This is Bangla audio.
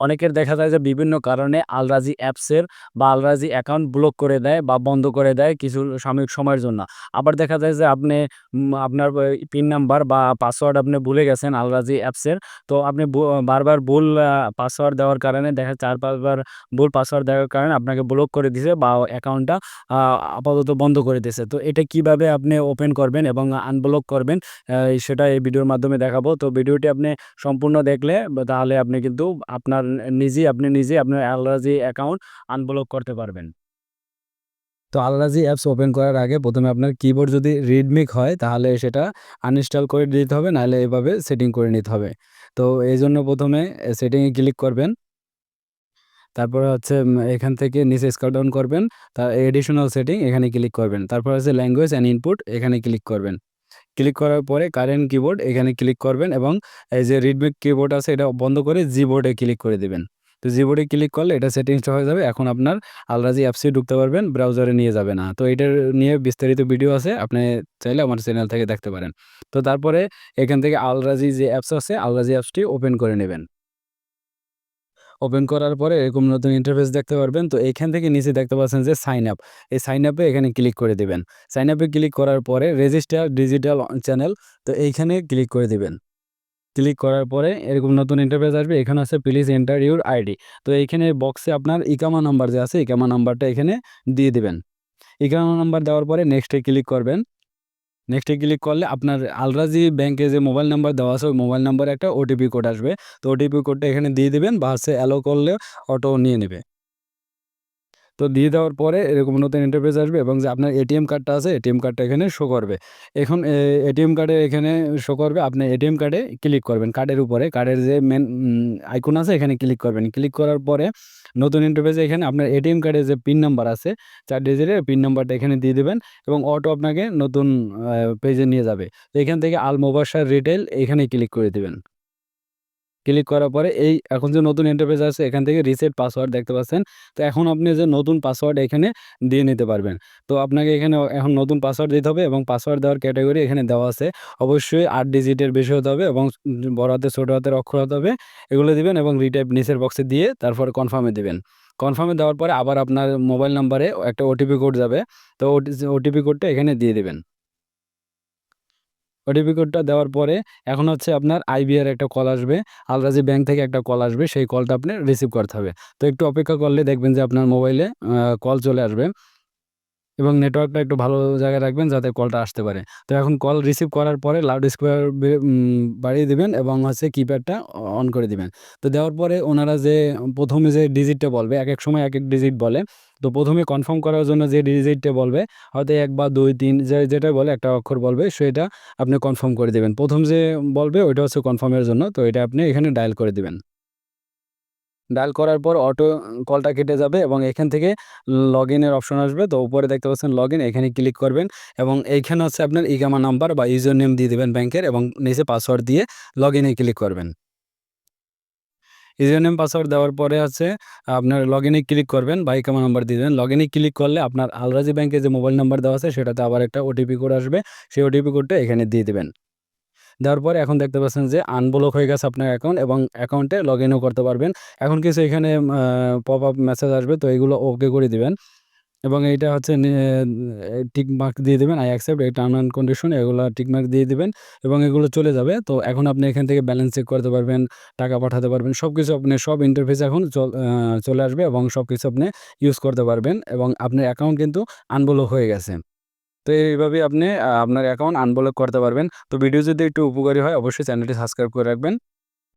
অনেকের দেখা যায় যে বিভিন্ন কারণে আলরাজি অ্যাপসের বা আলরাজি অ্যাকাউন্ট ব্লক করে দেয় বা বন্ধ করে দেয় কিছু সাময়িক সময়ের জন্য। আবার দেখা যায় যে আপনি আপনার পিন নাম্বার বা পাসওয়ার্ড আপনি ভুলে গেছেন আলরাজি অ্যাপসের, তো আপনি বারবার ভুল পাসওয়ার্ড দেওয়ার কারণে দেখা, চার, পাঁচবার ভুল পাসওয়ার্ড দেওয়ার কারণে আপনাকে ব্লক করে দিছে বা অ্যাকাউন্টটা আপাতত বন্ধ করে দিয়েছে তো এটা কীভাবে আপনি ওপেন করবেন এবং আনব্লক করবেন সেটা এই ভিডিওর মাধ্যমে দেখাবো। তো ভিডিওটি আপনি সম্পূর্ণ দেখলে তাহলে আপনি কিন্তু আপনার নিজেই আপনি নিজেই আপনার অ্যালার্জি অ্যাকাউন্ট আনব্লক করতে পারবেন। তো আলরাজি অ্যাপস ওপেন করার আগে প্রথমে আপনার কিবোর্ড যদি রিডমিক হয়, তাহলে সেটা আনইনস্টল করে দিতে হবে, নাহলে এভাবে সেটিং করে নিতে হবে। তো এই জন্য প্রথমে সেটিংয়ে ক্লিক করবেন। তারপরে হচ্ছে এখান থেকে নিচে স্কল ডাউন করবেন। তার এডিশনাল সেটিং এখানে ক্লিক করবেন। তারপর হচ্ছে ল্যাঙ্গুয়েজ অ্যান্ড ইনপুট এখানে ক্লিক করবেন। ক্লিক করার পরে কারেন্ট কিবোর্ড এখানে ক্লিক করবেন এবং এই যে রিডমিক কিবোর্ড আছে এটা বন্ধ করে জি বোর্ডে ক্লিক করে দেবেন। তো জি বোর্ডে ক্লিক করলে এটা সেটিংসটা হয়ে যাবে। এখন আপনার আলরাজি অ্যাপসে ঢুকতে পারবেন ব্রাউজারে নিয়ে যাবে না। তো এটার নিয়ে বিস্তারিত ভিডিও আছে, আপনি চাইলে আমার চ্যানেল থেকে দেখতে পারেন। তো তারপরে এখান থেকে আলরাজি যে অ্যাপস আছে আলরাজি অ্যাপসটি ওপেন করে নেবেন। ওপেন করার পরে এরকম নতুন ইন্টারফেস দেখতে পারবেন। তো এখান থেকে নিচে দেখতে পাচ্ছেন যে সাইন আপ এই সাইন আপে এখানে ক্লিক করে দিবেন। সাইন আপে ক্লিক করার পরে রেজিস্টার ডিজিটাল চ্যানেল তো এইখানে ক্লিক করে দিবেন। ক্লিক করার পরে এরকম নতুন ইন্টারফেস আসবে। এখানে আছে প্লিজ এন্টার ইউর আইডি তো এইখানে বক্সে আপনার ইকামা নাম্বার যে আছে, ইকামা নাম্বারটা এখানে দিয়ে দিবেন। ইকামা নাম্বার দেওয়ার পরে নেক্সটে ক্লিক করবেন। নেক্সটে ক্লিক করলে আপনার আলরাজি ব্যাংকে যে মোবাইল নাম্বার দেওয়া আছে, ওই মোবাইল নাম্বারে একটা ওটিপি কোড আসবে। তো ওটিপি কোডটা এখানে দিয়ে দেবেন বা অ্যালো করলে অটো নিয়ে নেবে। তো দিয়ে দেওয়ার পরে এরকম নতুন ইন্টারফেস আসবে এবং যে আপনার এটিএম কার্ডটা আছে এটিএম কার্ডটা এখানে শো করবে। এখন এটিএম কার্ডে এখানে শো করবে, আপনি এটিএম কার্ডে ক্লিক করবেন। কার্ডের উপরে কার্ডের যে মেন আইকন আছে, এখানে ক্লিক করবেন। ক্লিক করার পরে নতুন ইন্টারফেসে এখানে আপনার এটিএম কার্ডের যে পিন নাম্বার আছে, চার ডিজিটের পিন নাম্বারটা এখানে দিয়ে দেবেন এবং অটো আপনাকে নতুন পেজে নিয়ে যাবে। তো এখান থেকে আল মোবাসার রিটেল এখানে ক্লিক করে দিবেন। ক্লিক করার পরে এই এখন যে নতুন ইন্টারফেস আছে, এখান থেকে রিসেট পাসওয়ার্ড দেখতে পাচ্ছেন। তো এখন আপনি যে নতুন পাসওয়ার্ড এখানে দিয়ে নিতে পারবেন। তো আপনাকে এখানে এখন নতুন পাসওয়ার্ড দিতে হবে এবং পাসওয়ার্ড দেওয়ার ক্যাটাগরি এখানে দেওয়া আছে। অবশ্যই আট ডিজিটের বেশি হতে হবে এবং বড় হাতে ছোটো হাতের অক্ষর হতে হবে। এগুলো দিবেন এবং রিটাইপ নিচের বক্সে দিয়ে তারপর কনফার্মে দিবেন। কনফার্মে দেওয়ার পরে আবার আপনার মোবাইল নাম্বারে একটা ওটিপি কোড যাবে। তো ওটিপি কোডটা এখানে দিয়ে দিবেন। ওটিপি কোডটা দেওয়ার পরে এখন হচ্ছে আপনার আইবিআর একটা কল আসবে আলরাজি ব্যাংক থেকে একটা কল আসবে, সেই কলটা আপনি রিসিভ করতে হবে। তো একটু অপেক্ষা করলে দেখবেন যে আপনার মোবাইলে কল চলে আসবে। এবং নেটওয়ার্কটা একটু ভালো জায়গায় রাখবেন যাতে কলটা আসতে পারে। তো এখন কল রিসিভ করার পরে লাউড স্পিকার বাড়িয়ে দিবেন এবং হচ্ছে কিপ্যাডটা অন করে দিবেন। তো দেওয়ার পরে ওনারা যে প্রথমে যে ডিজিটটা বলবে, এক এক সময় এক এক ডিজিট বলে। তো প্রথমে কনফার্ম করার জন্য যে ডিজিটটা বলবে, হয়তো এক বা দুই, তিন, যে যেটা বলে একটা অক্ষর বলবে, সেটা আপনি কনফার্ম করে দেবেন। প্রথম যে বলবে, ওইটা হচ্ছে কনফার্মের জন্য। তো এটা আপনি এখানে ডায়াল করে দিবেন। ডায়াল করার পর অটো, কলটা কেটে যাবে এবং এখান থেকে লগ ইনের অপশন আসবে। তো উপরে দেখতে পাচ্ছেন লগ ইন এখানে ক্লিক করবেন এবং এইখানে হচ্ছে আপনার ইগামা নাম্বার বা ইউজার নেম দিয়ে দেবেন ব্যাংকের এবং নিচে পাসওয়ার্ড দিয়ে লগ ইনে ক্লিক করবেন। ইউজার নেম পাসওয়ার্ড দেওয়ার পরে হচ্ছে আপনার লগ ইনে ক্লিক করবেন বা ইকামা নাম্বার দিয়ে দেবেন। লগ ইনে ক্লিক করলে আপনার আলরাজি ব্যাংকে যে মোবাইল নাম্বার দেওয়া আছে সেটাতে আবার একটা ওটিপি কোড আসবে। সেই ওটিপি কোডটা এখানে দিয়ে দেবেন। দেওয়ার পরে এখন দেখতে পাচ্ছেন যে আনব্লক হয়ে গেছে আপনার অ্যাকাউন্ট এবং অ্যাকাউন্টে লগ ইনও করতে পারবেন। এখন কিছু এখানে পপ আপ মেসেজ আসবে, তো এইগুলো ওকে করে দিবেন। এবং এইটা হচ্ছে টিক মার্ক দিয়ে দেবেন আই অ্যাকসেপ্ট এই টার্ম অ্যান্ড কন্ডিশন এগুলো টিক মার্ক দিয়ে দেবেন এবং এগুলো চলে যাবে। তো এখন আপনি এখান থেকে ব্যালেন্স চেক করতে পারবেন, টাকা পাঠাতে পারবেন সব কিছু আপনি, সব ইন্টারফেস এখন চলে আসবে এবং সব কিছু আপনি ইউজ করতে পারবেন এবং আপনার অ্যাকাউন্ট কিন্তু আনব্লক হয়ে গেছে। তো এইভাবে আপনি আপনার অ্যাকাউন্ট আনব্লক করতে পারবেন। তো ভিডিও যদি একটু উপকারী হয়, অবশ্যই চ্যানেলটি সাবস্ক্রাইব করে রাখবেন।